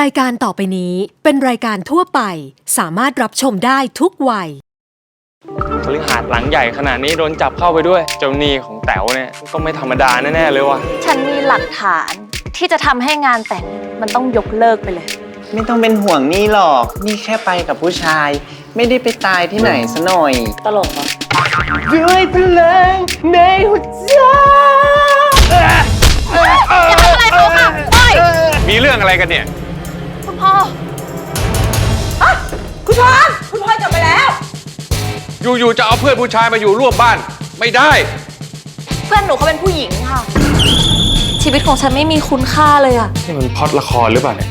รายการต่อไปนี้เป็นรายการทั่วไป สามารถรับชมได้ทุกวัย บริหารหลังใหญ่ขนาดนี้โดนจับเข้าไปด้วย เจ้าหนี้ของแต๋วเนี่ยก็ไม่ธรรมดาแน่ๆเลยว่ะ ฉันมีหลักฐานที่จะทำให้งานแต่งมันต้องยกเลิกไปเลย ไม่ต้องเป็นห่วงนี่หรอก นี่แค่ไปกับผู้ชาย ไม่ได้ไปตายที่ไหนซะหน่อยตลกเหรอด้วยพลังในหัวใจอย่าทำอะไรเขาค่ะปล่อย มีเรื่องอะไรกันเนี่ย คุณพ่อคุณพรคุณพรกลับมาแล้ว อยู่ๆจะเอาเพื่อนผู้ชายมาอยู่ร่วมบ้าน ไม่ได้ เพื่อนหนูเขาเป็นผู้หญิงค่ะ ชีวิตของฉันไม่มีคุณค่าเลยอะนี่มันพล็อดละครหรือเปล่าเนี่ย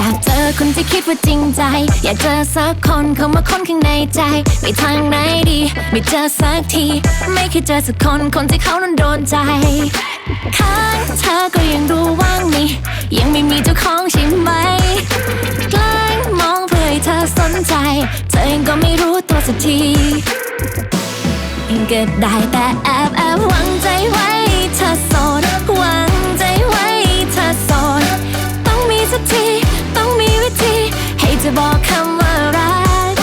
อยากเจอคนที่คิดว่าจริงใจ อยากเจอสักคนเข้ามาค้นข้างในใจไปทางไหนดี ไม่เจอสักที ไม่เคยเจอสักคนคนที่เขานั้นโดนใจข้างเธอก็ยังดูว่างนี่ยังไม่มีเจ้าของใช่ไหมแกล้งมองเพื่อให้เธอสนใจ เธอเองก็ไม่รู้ตัวสักทีก็ได้แต่แอบแอบหวังใจไว้เธอโสด ให้เธอบอกคำว่ารัก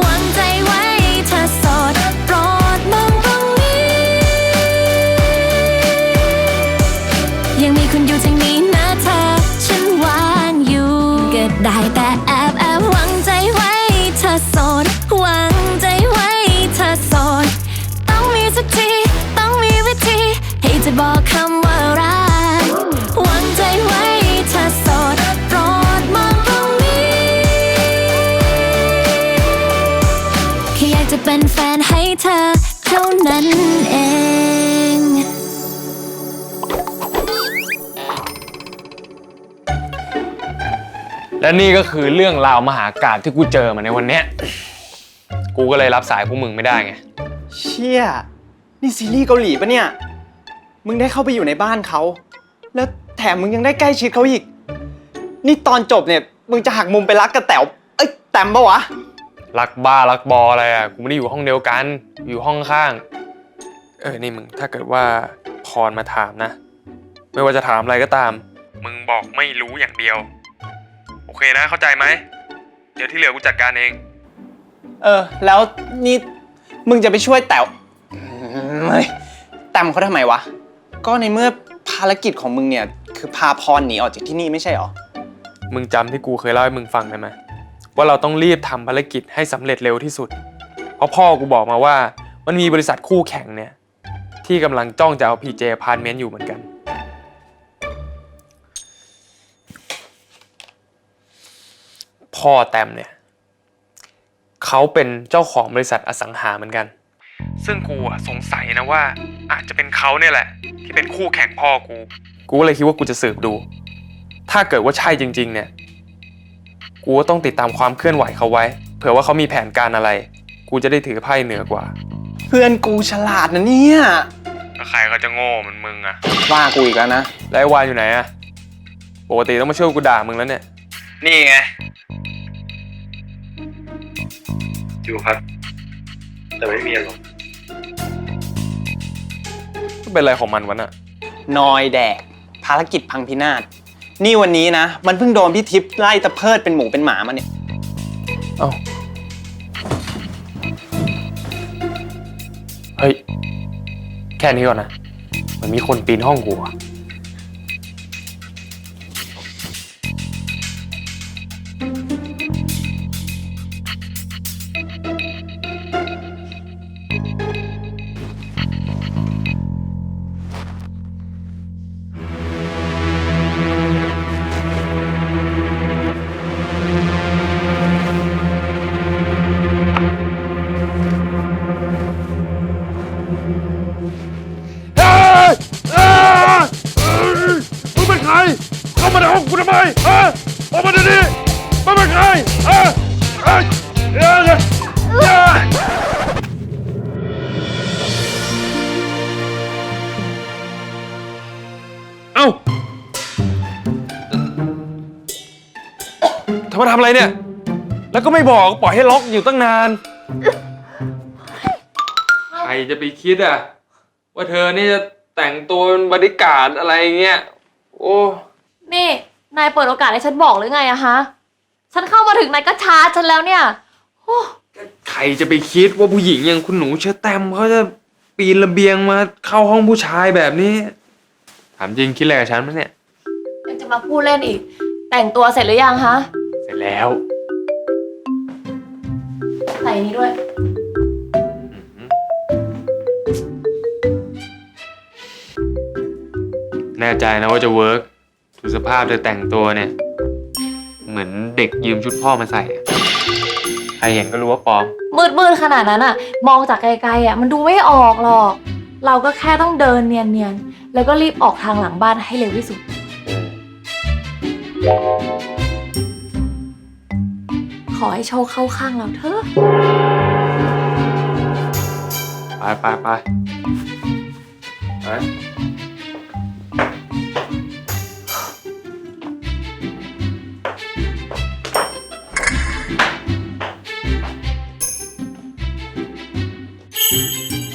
หวังใจไว้เธอโสดโปรดมองตรงนี้ ยังมีคุณอยู่ทางนี้นะเธอ ฉันวางอยู่ก็ได้แต่แอบแอบหวังใจไว้เธอโสดวาง เธอเท่านั้นเองและนี่ก็คือเรื่องราวมหากาพย์ที่กูเจอมาในวันเนี้ย กูก็เลยรับสายพวกมึงไม่ได้ไง เชี่ย นี่ซีรีส์เกาหลีปะเนี่ย มึงได้เข้าไปอยู่ในบ้านเขา แล้วแถมมึงยังได้ใกล้ชิดเขาอีก นี่ตอนจบเนี่ย มึงจะหักมุมไปรักกับแต๋วเอ้ย แตมปะวะ รักบ้ารักบออะไรอะกูไม่ได้อยู่ห้องเดียวกัน อยู่ห้องข้าง เออนี่มึงถ้าเกิดว่าพรมาถามนะ ไม่ว่าจะถามอะไรก็ตาม มึงบอกไม่รู้อย่างเดียว โอเคนะเข้าใจไหม เดี๋ยวที่เหลือกูจัดการเอง เออ แล้วนี่มึงจะไปช่วยแต๋วอืมเฮ้ยแตมเขาทำไมวะ ก็ในเมื่อภารกิจของมึงเนี่ย คือพาพรหนีออกจากที่นี่ไม่ใช่หรอ มึงจำที่กูเคยเล่าให้มึงฟังได้ไหม ว่าเราต้องรีบทำภารกิจให้สำเร็จเร็วที่สุด เพราะพ่อกูบอกมาว่ามันมีบริษัทคู่แข่งเนี่ย ที่กำลังจ้องจะเอาพีเจพาร์ทเมนต์อยู่เหมือนกัน พ่อแตมเนี่ยเขาเป็นเจ้าของบริษัทอสังหาเหมือนกัน ซึ่งกูอะสงสัยนะว่า อาจจะเป็นเขาเนี่ยแหละ ที่เป็นคู่แข่งพ่อกู กูเลยคิดว่ากูจะสืบดู ถ้าเกิดว่าใช่จริง ๆ เนี่ย กูก็ต้องติดตามความเคลื่อนไหวเขาไว้ เผื่อว่าเขามีแผนการอะไร กูจะได้ถือไพ่เหนือกว่า เพื่อนกูฉลาดนะเนี่ย แล้วใครก็จะโง่เหมือนมึงอะว่ากูอีกแล้วนะ แล้วไอ้วานอยู่ไหนอะปกติต้องมาช่วยกูด่ามึงแล้วเนี่ย นี่ไง อยู่ครับ แต่ไม่มีอารมณ์ก็เป็นอะไรของมันวะน่ะนอยแดก ภารกิจพังพินาศ นี่วันนี้นะ มันเพิ่งโดนพี่ทิพย์ไล่ตะเพิดเป็นหมูเป็นหมามาเนี่ย เอ้าเฮ้ย แค่นี้ก่อนนะมันมีคนปีนห้องกูอะ ทำอะไรเนี่ย แล้วก็ไม่บอกปล่อยให้ล็อกอยู่ตั้งนาน ใครจะไปคิดอะ ว่าเธอนี่จะแต่งตัวเป็นบริการดอะไรเงี้ย โอ้ นี่ นายเปิดโอกาสให้ฉันบอกหรือไงอะฮะ ฉันเข้ามาถึงนายก็ชาร์จฉันแล้วเนี่ยโอ้ใครจะไปคิดว่าผู้หญิงอย่างคุณหนูเชื้อแตมเขาจะปีนระเบียงมาเข้าห้องผู้ชายแบบนี้ ถามจริงคิดอะไรกับฉันมั้ยเนี่ย ยังจะมาพูดเล่นอีก แต่งตัวเสร็จหรือยังฮะเสร็จแล้ว ใส่นี้ด้วย แน่ใจนะว่าจะเวิร์กดูสภาพเธอแต่งตัวเนี่ย เหมือนเด็กยืมชุดพ่อมาใส่อะใครเห็นก็รู้ว่าปลอม มืดมืดๆขนาดนั้นอะมองจากไกลๆอะมันดูไม่ออกหรอก เราก็แค่ต้องเดินเนียนๆ แล้วก็รีบออกทางหลังบ้านให้เร็วที่สุด ขอให้โชคเข้าข้างเราเถอะ ไปไปไปไป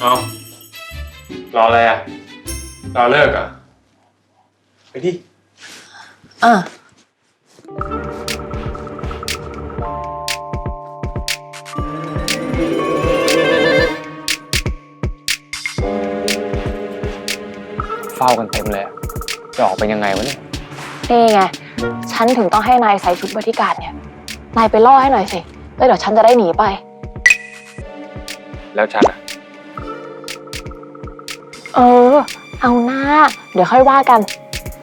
เอารออะไรอะ รอเลิกเหรอะ ไปดิ อะ ฝ้ากันเต็มเลยอะจะออกเป็นยังไงวะเนี่ย นี่ไง ฉันถึงต้องให้นายใส่ชุดบริการดเนี่ย นายไปล่อให้หน่อยสิ แล้วเดี๋ยวฉันจะได้หนีไป แล้วฉันอะเออ เอาหน้า เดี๋ยวค่อยว่ากัน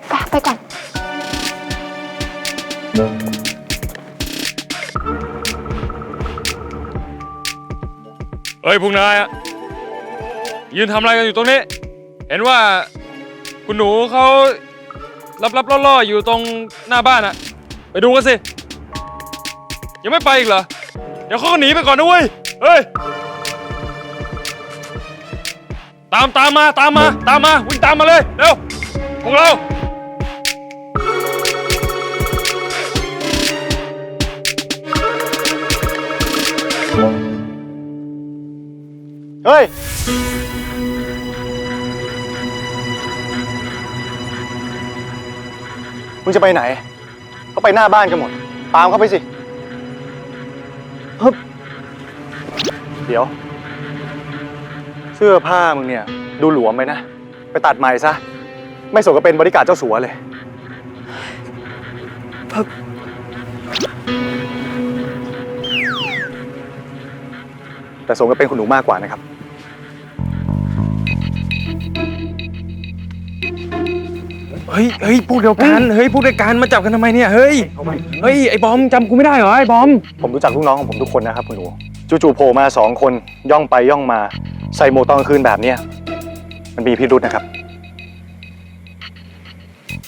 ไปไปก่อน เฮ้ยพวกนายอะยืนทำอะไรกันอยู่ตรงนี้ เห็นว่า คุณหนูเขารับรับๆล่อๆอยู่ตรงหน้าบ้านอะไปดูกันสิ ยังไม่ไปอีกเหรอ เดี๋ยวเขาก็หนีไปก่อนนะเว้ย เฮ้ย ตามตามมาตามมาตามมาวิ่งตามมาเลยเร็วพวกเราเฮ้ย มึงจะไปไหนเขาไปหน้าบ้านกันหมด ตามเขาไปสิฮึบเดี๋ยว เสื้อผ้ามึงเนี่ย ดูหลวมไปนะ ไปตัดใหม่ซะ ไม่สมกับเป็นบริการดเจ้าสัวเลยฮึบแต่สมกับเป็นคุณหนูมากกว่านะครับ เฮ้ยเฮ้ยพวกเดียวกัน เฮ้ยพวกเดียวกันมาจับกันทำไมเนี่ย เฮ้ย เฮ้ย ไอ้บอมจำกูไม่ได้เหรอไอ้บอม ผมรู้จักลูกน้องของผมทุกคนนะครับคุณหนูจู่ๆโผล่มาสองคนย่องไปย่องมา ใส่โหมวกตอนกลางคืนแบบเนี้ยมันมีพิรุษนะครับ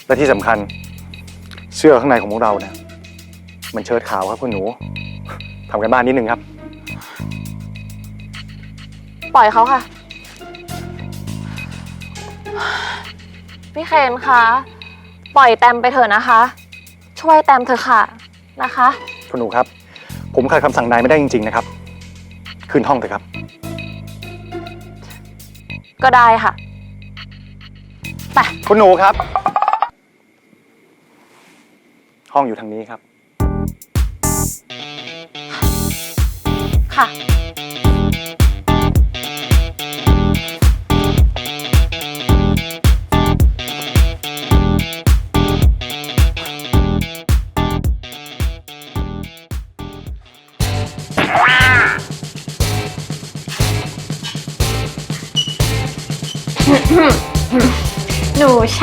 และที่สำคัญ เสื้อข้างในของพวกเราเนี่ยมันเชิ้ตขาวครับคุณหนูทำกันบ้านนิดนึงครับ ปล่อยเขาค่ะ พี่เคนคะปล่อยแตมไปเถอะนะคะ ช่วยแตมเถอะค่ะนะคะ คุณหนูครับ ผมขัดคำสั่งนายไม่ได้จริง ๆ นะครับขึ้นห้องเถอะครับ ก็ได้ค่ะไปคุณหนูครับ ห้องอยู่ทางนี้ครับ ค่ะ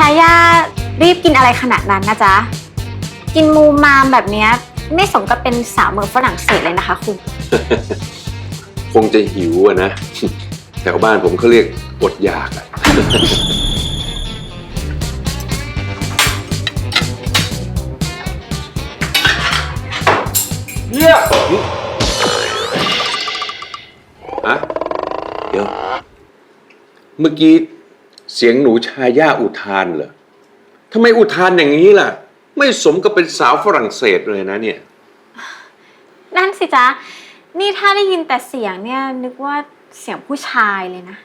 ชายารีบกินอะไรขนาดนั้นนะจ๊ะ กินมูมามแบบเนี้ยไม่สมกับเป็นสาวเมืองฝรั่งเศสเลยนะคะคุณ คงจะหิวอะนะ แถวบ้านผมเขาเรียกอดอยากอะเนี่ยอะเดี๋ยว เมื่อกี้ เสียงหนูชาย่าอุทานเหรอทำไมอุทานอย่างนี้ล่ะ ไม่สมกับเป็นสาวฝรั่งเศสเลยนะเนี่ย นั่นสิจ๊ะ นี่ถ้าได้ยินแต่เสียงเนี่ยนึกว่าเสียงผู้ชายเลยนะ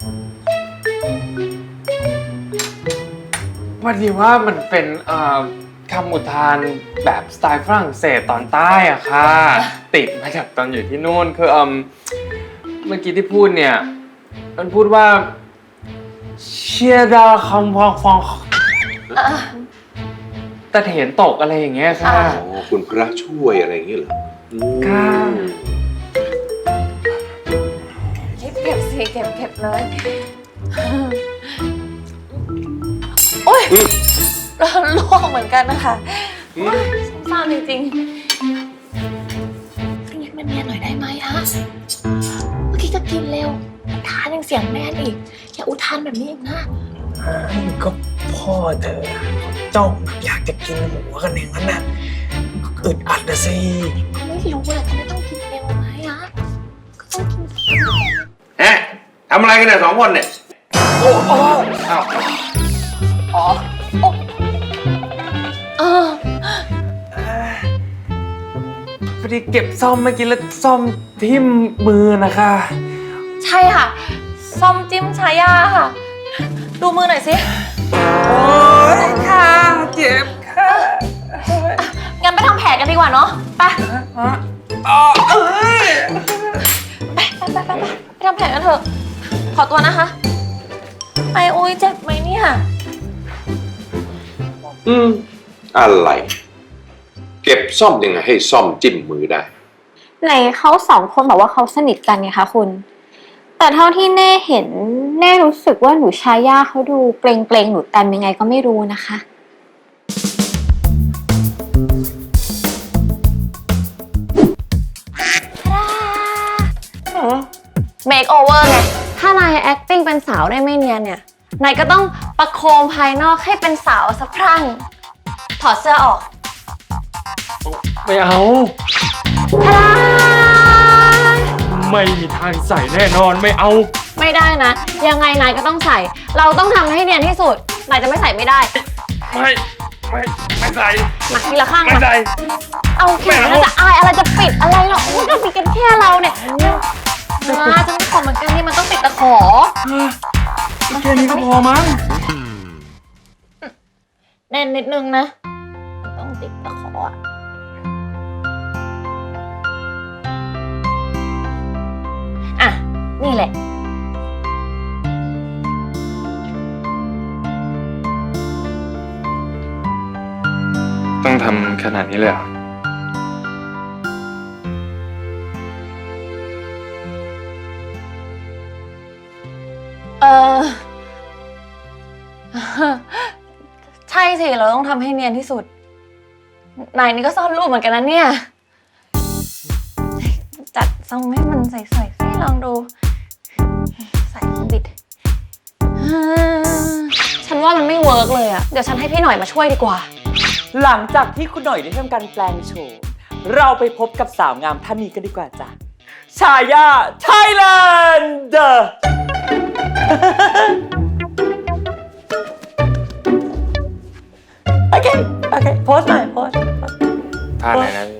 วันดีว่ามันเป็นเอ่อคำอุทานแบบสไตล์ฝรั่งเศสตอนใต้อะค่ะ ติดมาจากตอนอยู่ที่นู่นคือเอ่มเมื่อกี้ที่พูดเนี่ย มันพูดว่า เชียดาคำฟองฟองตะเถนตกอะไรอย่างเงี้ยค่ะ อ๋อคุณพระช่วยอะไรอย่างเงี้ยเหรออืมค่ะ เก็บเก็บสิเก็บเก็บเลย โอ๊ยลวกเหมือนกันนะคะโอ๊ยสงสารจริงๆเรียกมันเนียนหน่อยได้ไหมฮะ เมื่อกี้จะกินเร็วอุทานยังเสียงแน่นอีก อย่าอุทานแบบนี้อีกนะก็พ่อเธอจ้องอยากจะกินหัวกันอย่างนั้นน่ะอึดอัดนะสิก็ไม่รู้แหละทำไมต้องกินเร็วไหมฮะก็ต้องกินแฮะทำอะไรกันเนี่ยสองคนเนี่ยอ๋อโอ๊ะเออพอดีเก็บซ่อมเมื่อกี้แล้วซ่อมทิ่มมือนะคะ ใช่ค่ะ ส้มจิ้มชายาค่ะ ดูมือหน่อยสิ โอ๊ยค่ะเจ็บค่ะงั้นไปทำแผลกันดีกว่าเนาะ ไป อ๋อเอ้ยไปไปไปไปไปไปทำแผลกันเถอะ ขอตัวนะคะ ไปโอ้ยเจ็บไหมเนี่ย อืม อะไร เก็บซ่อมยังไงให้ซ่อมจิ้มมือได้ ไหนเขาสองคนบอกว่าเขาสนิทกันไงคะคุณ แต่เท่าที่เน่เห็นเน่รู้สึกว่าหนูชาย่าเขาดูเกรงเกรงๆหนูแตมยังไงก็ไม่รู้นะคะ เมคโอเวอร์ไง ถ้านาย acting เป็นสาวได้ไม่เนียนเนี่ย นายก็ต้องประโคมภายนอกให้เป็นสาวสะพรั่งถอดเสื้อออก ไม่เอา ไม่มีทางใส่แน่นอนไม่เอา ไม่ได้นะ ยังไงนายก็ต้องใส่ เราต้องทำให้เนียนที่สุดนายจะไม่ใส่ไม่ได้ไม่ไม่ไม่ใส่มาทีละข้างไม่มาใส่เอาเขียนแล้วจะอายอะไรจะปิดอะไรหรอกมันก็มีกันแค่เราเนี่ยมาจะไม่ขอเหมือนกันนี่มันต้องติดตะขอแค่นี้ก็พอมั้งแน่นนิดนึงนะมันต้องติดตะขออะ นี่แหละต้องทำขนาดนี้เลยเหรอเออ ใช่สิ เราต้องทำให้เนียนที่สุด นายนี่ก็ซ่อนรูปเหมือนกันนะเนี่ย จัดทรงให้มันใสๆสิลองดู ใส่บิด ฉันว่ามันไม่เวิร์กเลยอะเดี๋ยวฉันให้พี่หน่อยมาช่วยดีกว่า หลังจากที่คุณหน่อยได้ทำการแปลงโฉมเราไปพบกับสาวงามท่านนี้กันดีกว่าจ้ะชายาไทยแลนด์โอเค โอเค โพสหน่อยโพสท่าไหนนะ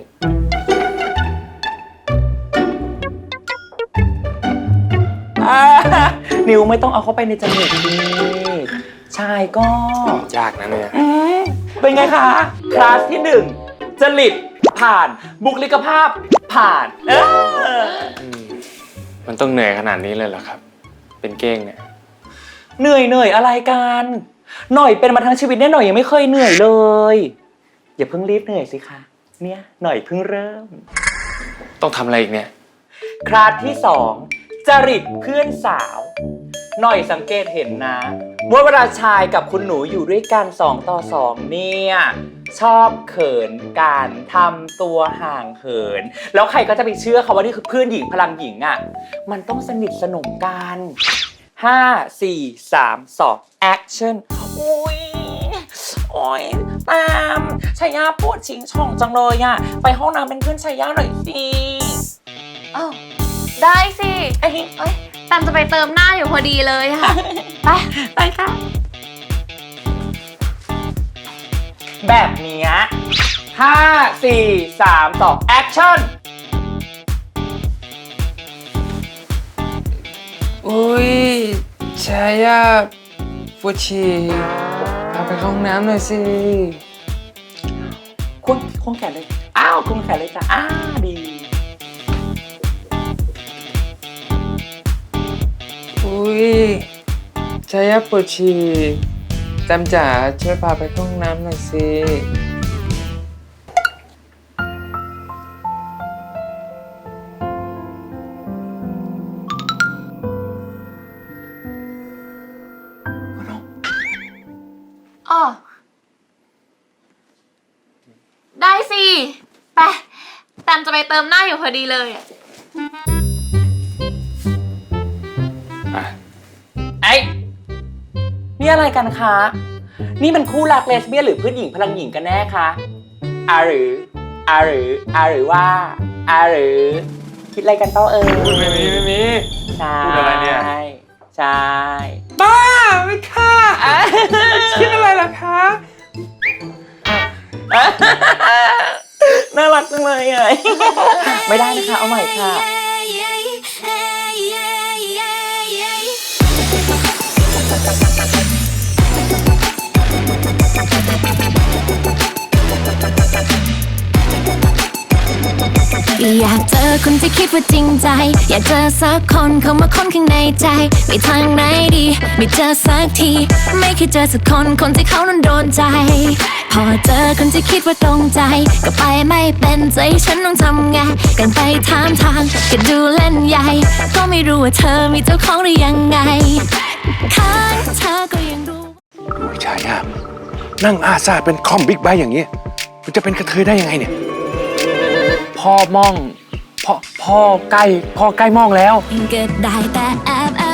นิ้วไม่ต้องเอาเข้าไปในจมูกนี่ชายก็ยากนะเนี่ยอืมเป็นไงคะ คลาสที่หนึ่งจริตผ่าน บุคลิกภาพผ่าน เอออืมมันต้องเหนื่อยขนาดนี้เลยเหรอครับ เป็นเก้งเนี่ยเหนื่อยเหนื่อยอะไรกัน หน่อยเป็นมาทั้งชีวิตเนี่ยหน่อยยังไม่เคยเหนื่อยเลย อย่าเพิ่งรีบเหนื่อยสิคะ เนี่ยหน่อยเพิ่งเริ่ม ต้องทำอะไรอีกเนี่ย คลาสที่สอง จริตเพื่อนสาว หน่อยสังเกตเห็นนะว่าเวลาชายกับคุณหนูอยู่ด้วยกันสองต่อสองเนี่ยชอบเขินการทำตัวห่างเหิน แล้วใครก็จะไปเชื่อเขาว่านี่คือเพื่อนหญิงพลังหญิงอะ่ะมันต้องสนิทสนมกันห้าสี่สามสอง action อุ้ยโอ้ยตามชายาปวดชิงช่องจังเลยอะ่ะไปห้องน้ำเป็นเพื่อนชายาหน่อยสิอ้าว ได้สิไอ้ยเอ้ยแตมจะไปเติมหน้าอยู่พอดีเลยค่ะ ไป ไปค่ะ แบบนี้ยห้าสี่สามสองแอคชั่นอุ้ยชายาปวชีพาไปเข้าห้องน้ำหน่อยสิ ควงควงแขนเลย อ้าวควงแขนเลยจ้ะอ้าดี อุ้ยชายาปวดฉี่แตมจ๋าช่วยพาไปห้องน้ำหน่อยสิอ๋อ ได้สิ ไป แตมจะไปเติมหน้าอยู่พอดีเลยอะ นี่อะไรกันคะ นี่มันคู่รักเลสเบี้ยนหรือเพื่อนหญิงพลังหญิงกันแน่คะอาหรืออาหรืออาหรือว่าอาหรือ คิดอะไรกันเต้าเอ่ยไม่มีไม่มี ใช่พูดอะไรเนี่ย ใช่ บ้าไม่ค่ะคิดอะไรล่ะคะน่ารักจังเลยอะไม่ได้นะคะ เอาใหม่ค่ะ อยากเจอคนที่คิดว่าจริงใจ อยากเจอสักคนเข้ามาค้นข้างในใจไปทางไหนดี ไม่เจอสักที ไม่เคยเจอสักคนคนที่เขานั้นโดนใจ พอเจอคนที่คิดว่าตรงใจ ก็ไปไม่เป็นใจฉันต้องทำไงกันไปถามทางก็ดูเล่นใหญ่ ก็ไม่รู้ว่าเธอมีเจ้าของหรือยังไงข้างเธอก็ยังรู้ ชายานั่งอาซาเป็นคอมบิ๊กไบค์อย่างนี้มันจะเป็นกระเทยได้ยังไงเนี่ย พ่อมอง พ่อพ่อใกล้พ่อใกล้มองแล้วก็ได้แต่แอบแอ